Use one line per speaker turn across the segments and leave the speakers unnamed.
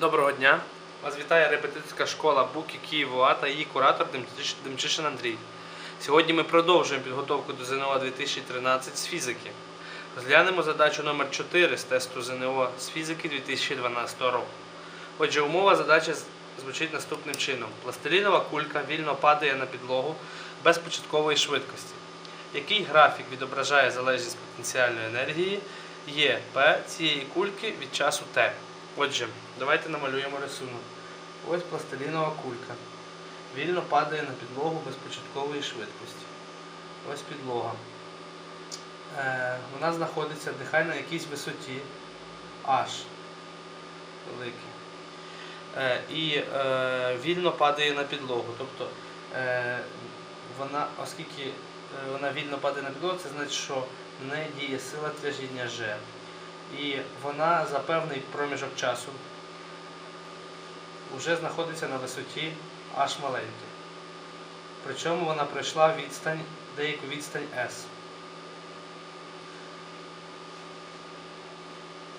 Доброго дня! Вас вітає репетиторська школа Буки Києва та її куратор Демчишин Андрій. Сьогодні ми продовжуємо підготовку до ЗНО 2013 з фізики. Розглянемо задачу номер 4 з тесту ЗНО з фізики 2012 року. Отже, умова задачі звучить наступним чином: пластилінова кулька вільно падає на підлогу без початкової швидкості. Який графік відображає залежність потенціальної енергії є P цієї кульки від часу T? Отже, давайте намалюємо рисунок. Ось пластилінова кулька. Вільно падає на підлогу без початкової швидкості. Ось підлога. Е, вона знаходиться нехай на якійсь висоті H великій. Е, і е, вільно падає на підлогу. Тобто, е, вона, оскільки е, вона вільно падає на підлогу, це значить, що в неї діє сила тяжіння G. І вона за певний проміжок часу вже знаходиться на висоті H маленькій. Причому вона пройшла відстань, деяку відстань S.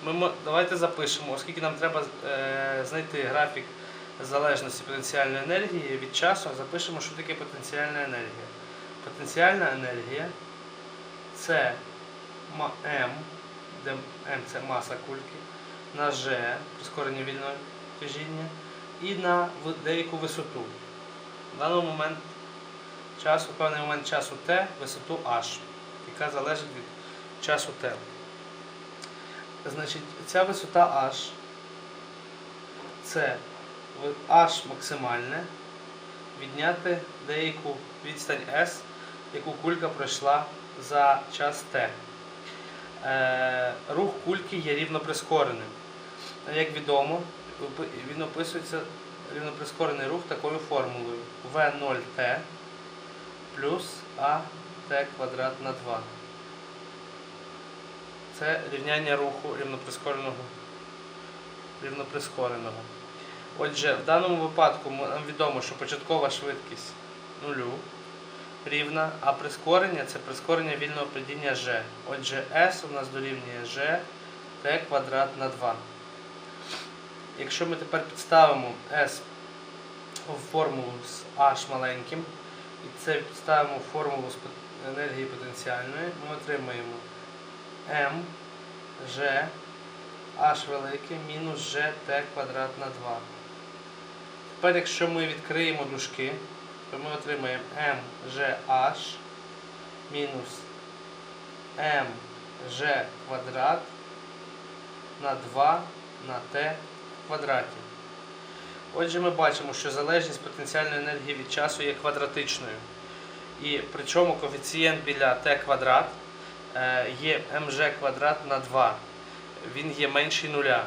Ми, давайте запишемо, оскільки нам треба е, знайти графік залежності потенціальної енергії від часу, запишемо, що таке потенціальна енергія. Потенціальна енергія це М, де М це маса кульки, на G прискорення вільного тяжіння і на деяку висоту. В даний момент часу, певний момент часу T висоту H, яка залежить від часу T. Значить, ця висота H це H максимальне відняти деяку відстань S, яку кулька пройшла за час T. Е, рух кульки є рівноприскореним. Як відомо, він описується рівноприскорений рух такою формулою V0T плюс AT квадрат на 2. Це рівняння руху рівноприскореного. рівноприскореного. Отже, в даному випадку нам відомо, що початкова швидкість нулю рівна, а прискорення це прискорення вільного падіння g. Отже, s у нас дорівнює g t квадрат на 2. Якщо ми тепер підставимо s в формулу з h маленьким, і це підставимо в формулу з енергії потенціальної, ми отримаємо m g h велике мінус g t квадрат на 2. Тепер, якщо ми відкриємо дужки, то ми отримаємо mgh мінус mg квадрат на 2 на t квадраті. Отже, ми бачимо, що залежність потенціальної енергії від часу є квадратичною. І причому коефіцієнт біля t квадрат е, є mg квадрат на 2. Він є менший нуля.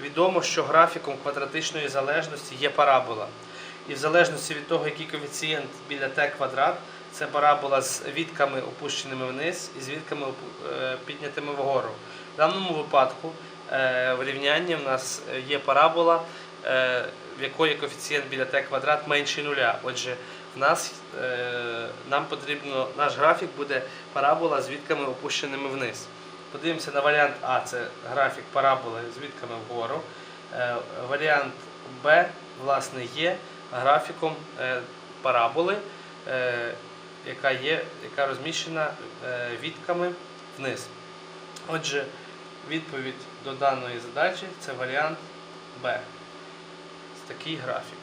Відомо, що графіком квадратичної залежності є парабола. І в залежності від того, який коефіцієнт біля t квадрат, це парабола з відками опущеними вниз і з відками е, піднятими вгору. В даному випадку е, в рівнянні в нас є парабола, е, в якої коефіцієнт біля t квадрат менший нуля. Отже, в нас нам потрібно, наш графік буде парабола з відками опущеними вниз. Подивимося на варіант А, це графік параболи з відками вгору. Варіант Б, власне, є графіком е, параболи, е, яка, є, яка розміщена е, відками вниз. Отже, відповідь до даної задачі це варіант Б. Такий графік.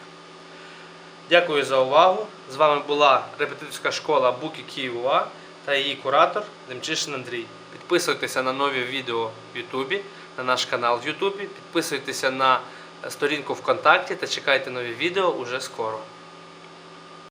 Дякую за увагу. З вами була репетиторська школа Буки Києва та її куратор Демчишин Андрій. Підписуйтеся на нові відео в Ютубі, на наш канал в Ютубі, підписуйтеся на сторінку ВКонтакті та чекайте нові відео уже скоро.